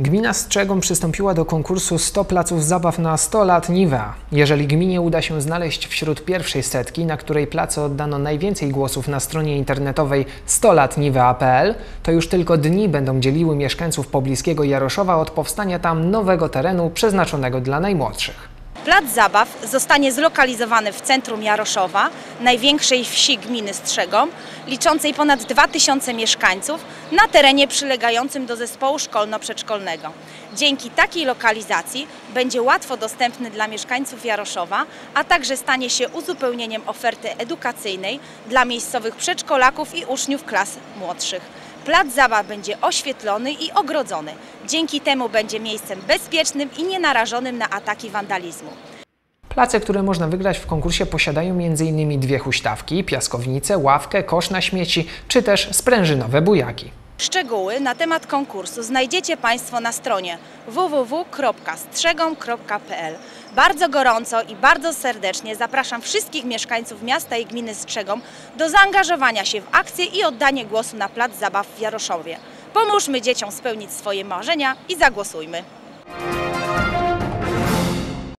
Gmina Strzegom przystąpiła do konkursu 100 placów zabaw na 100 lat Niwea. Jeżeli gminie uda się znaleźć wśród pierwszej setki, na której place oddano najwięcej głosów na stronie internetowej 100latniwea.pl, to już tylko dni będą dzieliły mieszkańców pobliskiego Jaroszowa od powstania tam nowego terenu przeznaczonego dla najmłodszych. Plac zabaw zostanie zlokalizowany w centrum Jaroszowa, największej wsi gminy Strzegom, liczącej ponad 2000 mieszkańców na terenie przylegającym do zespołu szkolno-przedszkolnego. Dzięki takiej lokalizacji będzie łatwo dostępny dla mieszkańców Jaroszowa, a także stanie się uzupełnieniem oferty edukacyjnej dla miejscowych przedszkolaków i uczniów klas młodszych. Plac zabaw będzie oświetlony i ogrodzony. Dzięki temu będzie miejscem bezpiecznym i nienarażonym na ataki wandalizmu. Place, które można wygrać w konkursie posiadają m.in. dwie huśtawki, piaskownicę, ławkę, kosz na śmieci czy też sprężynowe bujaki. Szczegóły na temat konkursu znajdziecie Państwo na stronie www.strzegom.pl. Bardzo gorąco i bardzo serdecznie zapraszam wszystkich mieszkańców miasta i gminy Strzegom do zaangażowania się w akcję i oddanie głosu na plac zabaw w Jaroszowie. Pomóżmy dzieciom spełnić swoje marzenia i zagłosujmy.